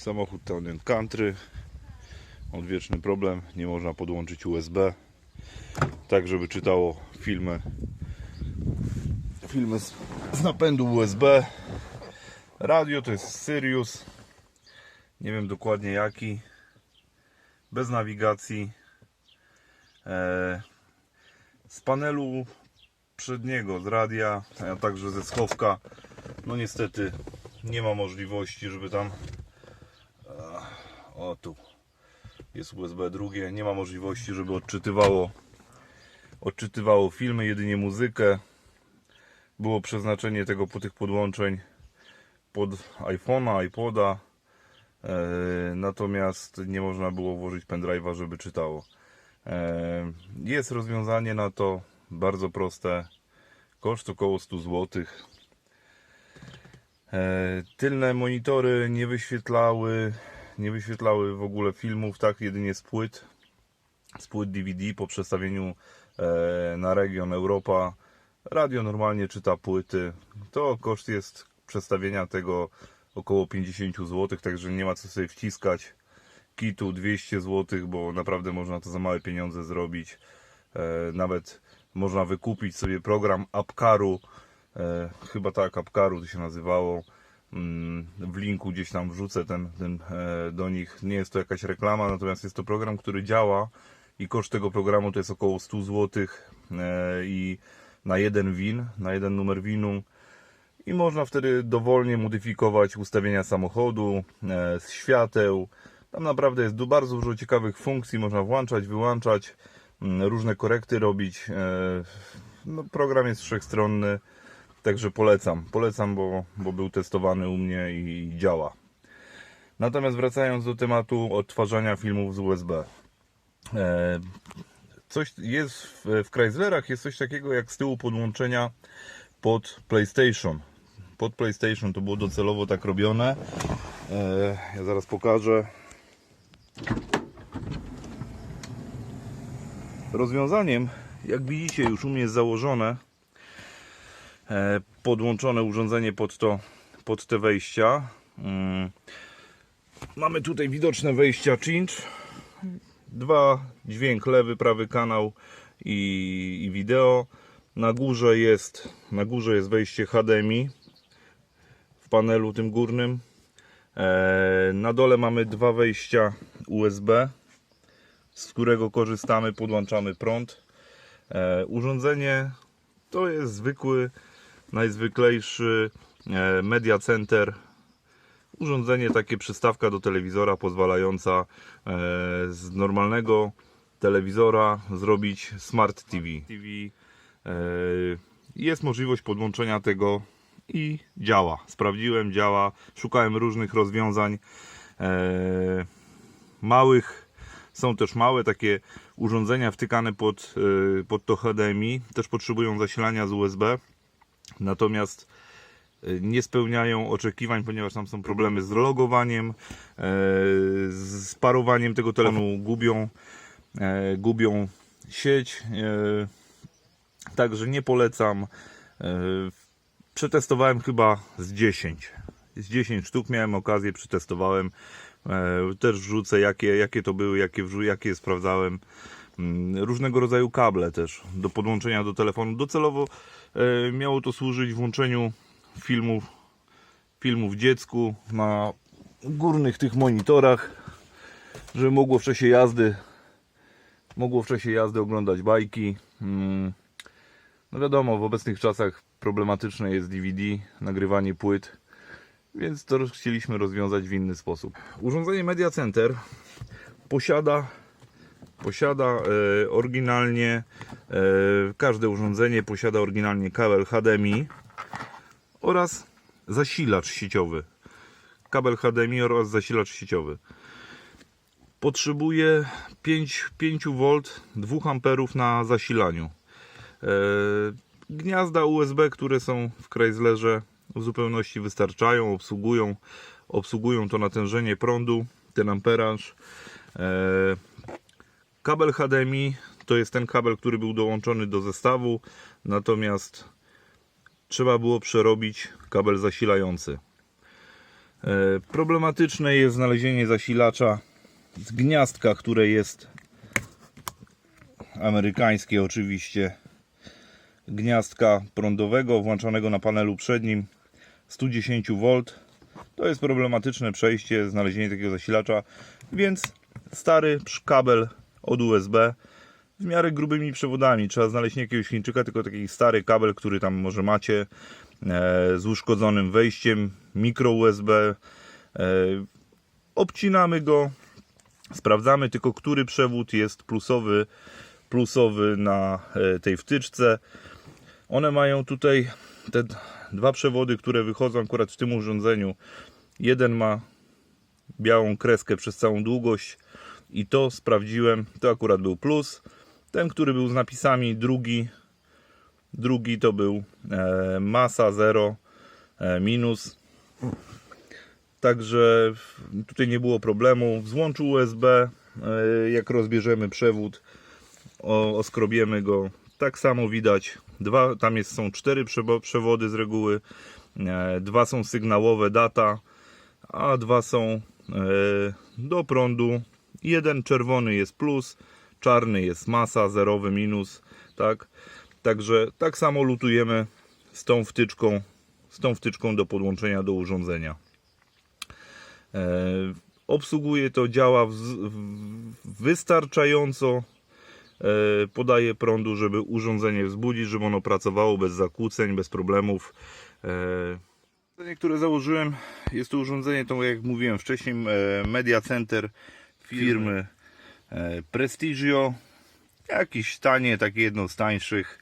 Samochód Town Country. Odwieczny problem, nie można podłączyć USB. Tak, żeby czytało filmy. Filmy z, z napędu USB. Radio to jest Sirius. Nie wiem dokładnie jaki. Bez nawigacji. E, z panelu przedniego, z radia, a także ze schowka. No niestety nie ma możliwości, żeby tam. Tu jest USB drugie. Nie ma możliwości, żeby odczytywało odczytywało filmy, jedynie muzykę. Było przeznaczenie tego po tych podłączeń pod iPhone'a, iPoda. E, natomiast nie można było włożyć pendrive'a, żeby czytało. E, jest rozwiązanie na to bardzo proste. Koszt około 100 zł. E, tylne monitory nie wyświetlały, nie wyświetlały w ogóle filmów, tak jedynie z płyt, z płyt DVD po przestawieniu e, na region Europa. Radio normalnie czyta płyty. To koszt jest przestawienia tego około 50 zł, także nie ma co sobie wciskać kitu 200 zł, bo naprawdę można to za małe pieniądze zrobić. E, nawet można wykupić sobie program Apkaru, e, chyba tak Apkaru to się nazywało. Mm, W linku gdzieś tam wrzucę ten, ten e, do nich. Nie jest to jakaś reklama, natomiast jest to program, który działa i koszt tego programu to jest około 100 zł i na jeden win, na jeden numer winu i można wtedy dowolnie modyfikować ustawienia samochodu, e, świateł. Tam naprawdę jest bardzo dużo ciekawych funkcji, można włączać, wyłączać, mm, różne korekty robić. e, No, program jest wszechstronny, także polecam. Polecam, bo, bo był testowany u mnie i działa. Natomiast wracając do tematu odtwarzania filmów z USB. E, Coś jest w, w Chryslerach, jest coś takiego jak z tyłu podłączenia pod PlayStation. Pod PlayStation to było docelowo tak robione. E, ja zaraz pokażę. Rozwiązaniem, jak widzicie, już u mnie jest założone podłączone urządzenie pod to, pod te wejścia. Mm. Mamy tutaj widoczne wejścia cinch. Dwa dźwięk, lewy, prawy kanał i, i wideo. Na górze jest na górze jest wejście HDMI w panelu tym górnym. E, na dole mamy dwa wejścia USB, z którego korzystamy, podłączamy prąd. E, urządzenie to jest zwykły, najzwyklejszy e, media center. Urządzenie takie przystawka do telewizora pozwalająca e, z normalnego telewizora zrobić smart TV. E, jest możliwość podłączenia tego i działa. Sprawdziłem, działa. Szukałem różnych rozwiązań. Małych są też małe takie urządzenia wtykane pod, pod to HDMI. Też potrzebują zasilania z USB. Natomiast e, nie spełniają oczekiwań, ponieważ tam są problemy z logowaniem, e, z parowaniem tego telefonu, gubią, e, gubią sieć. Także nie polecam. Przetestowałem chyba z 10. Z 10 sztuk miałem okazję, przetestowałem. Też wrzucę jakie, jakie to były, jakie, jakie sprawdzałem. Mm, Różnego rodzaju kable też do podłączenia do telefonu. Docelowo miało to służyć włączeniu filmów, filmów dziecku na górnych tych monitorach, żeby mogło w czasie jazdy mogło w czasie jazdy oglądać bajki. Mm, no wiadomo, w obecnych czasach problematyczne jest DVD, nagrywanie płyt, więc to chcieliśmy rozwiązać w inny sposób. Urządzenie Media Center posiada posiada e, oryginalnie e, każde urządzenie posiada oryginalnie kabel HDMI oraz zasilacz sieciowy. Kabel HDMI oraz zasilacz sieciowy. Potrzebuje 5, 5 V 2 A na zasilaniu. E, Gniazda USB, które są w Chryslerze w zupełności wystarczają, obsługują, obsługują to natężenie prądu, ten amperaż. Kabel HDMI to jest ten kabel, który był dołączony do zestawu, natomiast trzeba było przerobić kabel zasilający. E, Problematyczne jest znalezienie zasilacza z gniazdka, które jest amerykańskie oczywiście. Gniazdka prądowego włączanego na panelu przednim 110V. To jest problematyczne przejście, znalezienie takiego zasilacza, więc stary kabel od USB w miarę grubymi przewodami. Trzeba znaleźć nie jakiegoś Chińczyka, tylko taki stary kabel, który tam może macie e, z uszkodzonym wejściem, mikro USB. E, obcinamy go, sprawdzamy tylko, który przewód jest plusowy, plusowy na e, tej wtyczce. One mają tutaj te dwa przewody, które wychodzą akurat w tym urządzeniu. Jeden ma białą kreskę przez całą długość i to sprawdziłem, to akurat był plus. Ten, który był z napisami, drugi, drugi to był e, masa 0 e, minus. Także tutaj nie było problemu. W złączu USB, e, jak rozbierzemy przewód, o, oskrobiemy go. Tak samo widać, dwa, tam jest, są cztery przewody z reguły, e, dwa są sygnałowe data, a dwa są e, do prądu. Jeden czerwony jest plus, czarny jest masa, zerowy minus, tak? Także tak samo lutujemy z tą wtyczką, z tą wtyczką do podłączenia do urządzenia. E, obsługuje to, działa w, w, wystarczająco e, podaje prądu, żeby urządzenie wzbudzić, żeby ono pracowało bez zakłóceń, bez problemów. E, które założyłem, jest to urządzenie, to jak mówiłem wcześniej, e, Media Center firmy e, Prestigio. Jakiś tanie, takie jedno z tańszych.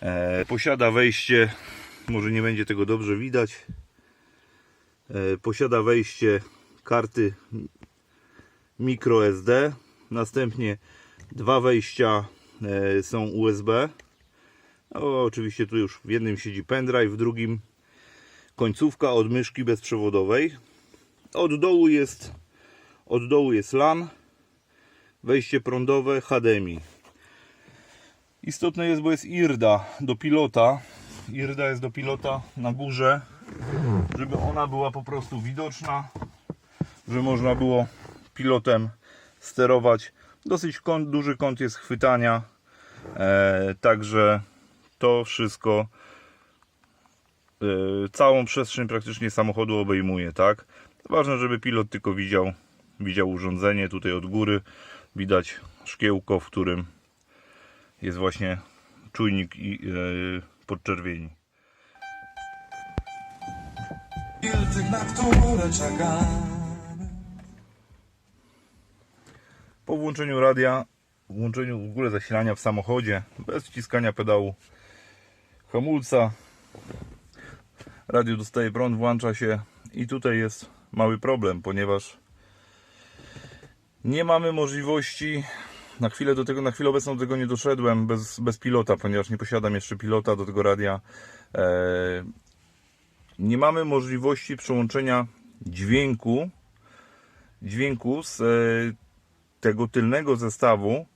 E, Posiada wejście, może nie będzie tego dobrze widać. E, Posiada wejście karty micro SD. Następnie dwa wejścia są USB. O, oczywiście tu już w jednym siedzi pendrive, w drugim końcówka od myszki bezprzewodowej. Od dołu jest od dołu jest LAN, wejście prądowe HDMI. Istotne jest, bo jest IRDA do pilota. IRDA jest do pilota na górze, żeby ona była po prostu widoczna, żeby można było pilotem sterować. Dosyć kąt, duży kąt jest chwytania, e, także to wszystko e, całą przestrzeń praktycznie samochodu obejmuje, tak? Ważne, żeby pilot tylko widział, widział urządzenie tutaj od góry. Widać szkiełko, w którym jest właśnie czujnik i e, podczerwieni. Po włączeniu radia, włączeniu w ogóle zasilania w samochodzie, bez wciskania pedału hamulca, radio dostaje prąd, włącza się i tutaj jest mały problem, ponieważ nie mamy możliwości, na chwilę do tego, na chwilę obecną do tego nie doszedłem bez, bez pilota, ponieważ nie posiadam jeszcze pilota do tego radia. E, nie mamy możliwości przełączenia dźwięku dźwięku z e, tego tylnego zestawu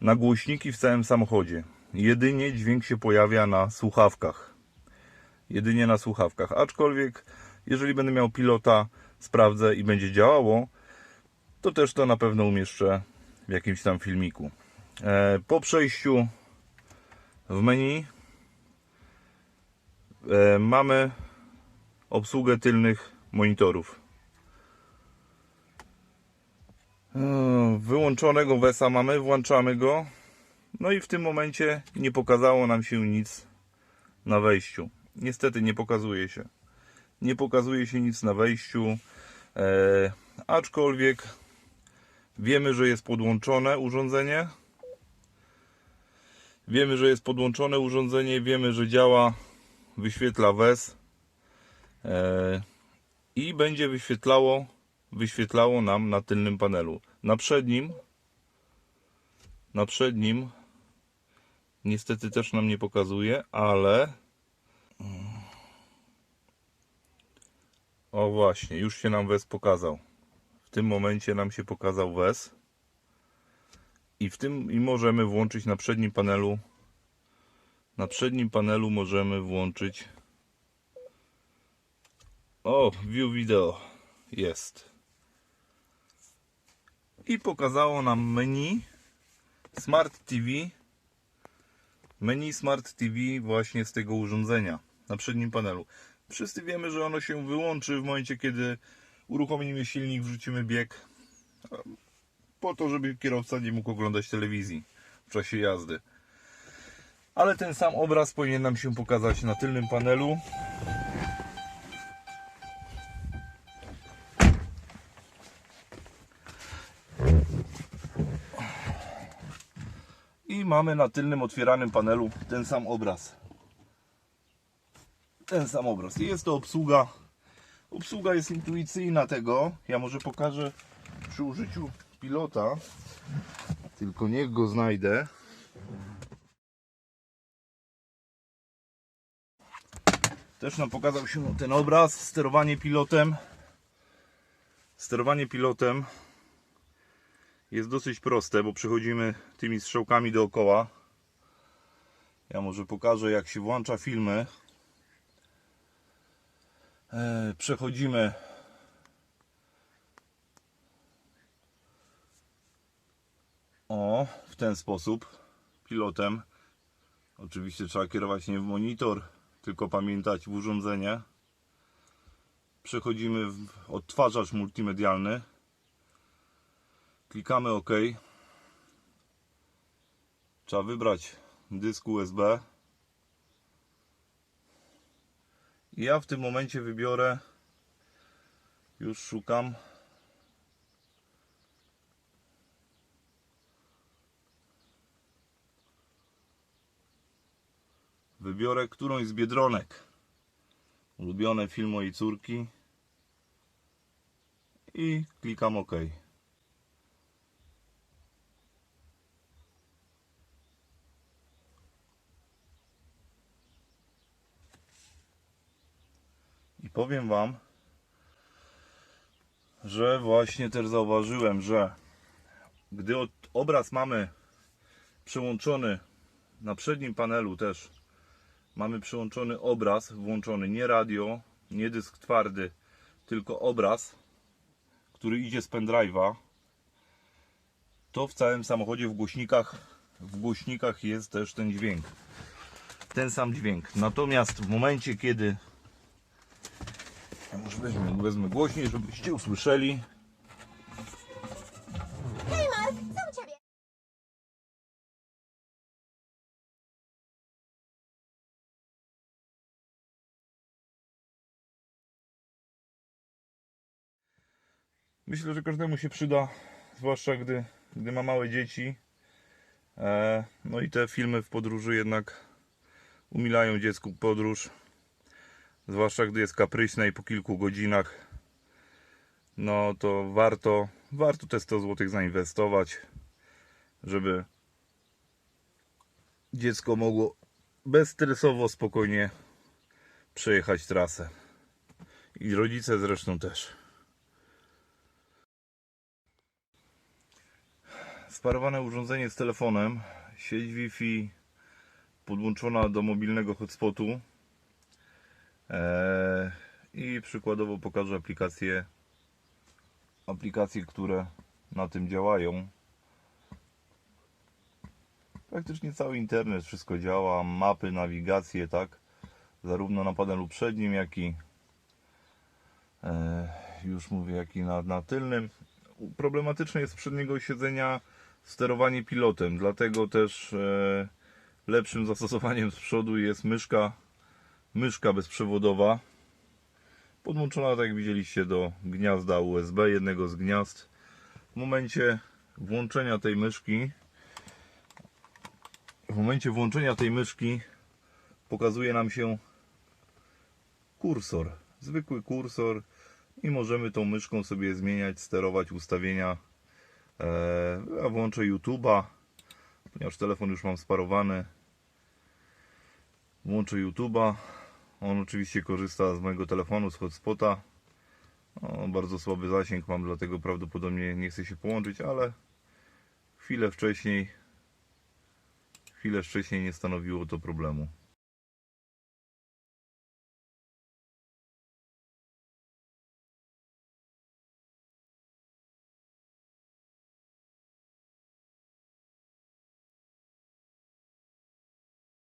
na głośniki w całym samochodzie. Jedynie dźwięk się pojawia na słuchawkach. Jedynie na słuchawkach. Aczkolwiek, jeżeli będę miał pilota, sprawdzę i będzie działało, to też to na pewno umieszczę w jakimś tam filmiku. E, po przejściu w menu e, mamy obsługę tylnych monitorów. E, Wyłączonego WESA mamy, włączamy go. No i w tym momencie nie pokazało nam się nic na wejściu. Niestety nie pokazuje się. Nie pokazuje się nic na wejściu. Aczkolwiek wiemy, że jest podłączone urządzenie. Wiemy, że jest podłączone urządzenie, wiemy, że działa, wyświetla WES e, i będzie wyświetlało wyświetlało nam na tylnym panelu. Na przednim na przednim niestety też nam nie pokazuje, ale o właśnie, już się nam WES pokazał. W tym momencie nam się pokazał WES i w tym i możemy włączyć na przednim panelu na przednim panelu możemy włączyć O, view video jest. I pokazało nam menu Smart TV. Menu Smart TV właśnie z tego urządzenia na przednim panelu. Wszyscy wiemy, że ono się wyłączy w momencie, kiedy uruchomimy silnik, wrzucimy bieg. Po to, żeby kierowca nie mógł oglądać telewizji w czasie jazdy. Ale ten sam obraz powinien nam się pokazać na tylnym panelu. I mamy na tylnym otwieranym panelu ten sam obraz. Ten sam obraz. I jest to obsługa. Obsługa jest intuicyjna tego. Ja może pokażę przy użyciu pilota. Tylko niech go znajdę. Też nam pokazał się ten obraz. Sterowanie pilotem. Sterowanie pilotem jest dosyć proste, bo przechodzimy tymi strzałkami dookoła. Ja może pokażę, jak się włącza filmy. E, Przechodzimy o w ten sposób pilotem. Oczywiście trzeba kierować nie w monitor, tylko pamiętać w urządzenie. Przechodzimy w odtwarzacz multimedialny. Klikamy OK. Trzeba wybrać dysk USB. I ja w tym momencie wybiorę, już szukam. Wybiorę którąś z biedronek. Ulubione film mojej córki. I klikam OK. Powiem Wam, że właśnie też zauważyłem, że gdy obraz mamy przełączony na przednim panelu też mamy przyłączony obraz włączony, nie radio, nie dysk twardy, tylko obraz, który idzie z pendrive'a, to w całym samochodzie w głośnikach, w głośnikach jest też ten dźwięk. Ten sam dźwięk. Natomiast w momencie, kiedy ja może wezmę, wezmę głośniej, żebyście usłyszeli. Hej Mark, co u ciebie? Myślę, że każdemu się przyda, zwłaszcza gdy, gdy ma małe dzieci. E, no i te filmy w podróży jednak umilają dziecku podróż. Zwłaszcza gdy jest kapryśne i po kilku godzinach. No to warto, warto te 100 zł zainwestować, żeby dziecko mogło bezstresowo, spokojnie przejechać trasę. I rodzice zresztą też. sparowane urządzenie z telefonem, sieć Wi-Fi podłączona do mobilnego hotspotu i przykładowo pokażę aplikacje aplikacje, które na tym działają. Praktycznie cały internet, wszystko działa, mapy, nawigacje, tak? Zarówno na panelu przednim, jak i e, już mówię, jak i na, na tylnym. Problematyczne jest z przedniego siedzenia sterowanie pilotem, dlatego też e, lepszym zastosowaniem z przodu jest myszka, myszka bezprzewodowa, podłączona, tak jak widzieliście, do gniazda USB, jednego z gniazd. W momencie włączenia tej myszki, w momencie włączenia tej myszki pokazuje nam się kursor, zwykły kursor i możemy tą myszką sobie zmieniać, sterować ustawienia Ja włączę YouTube'a, ponieważ telefon już mam sparowany. Włączę YouTube'a. On oczywiście korzysta z mojego telefonu, z hotspota. No, bardzo słaby zasięg mam, dlatego prawdopodobnie nie chce się połączyć, ale chwilę wcześniej chwilę wcześniej nie stanowiło to problemu.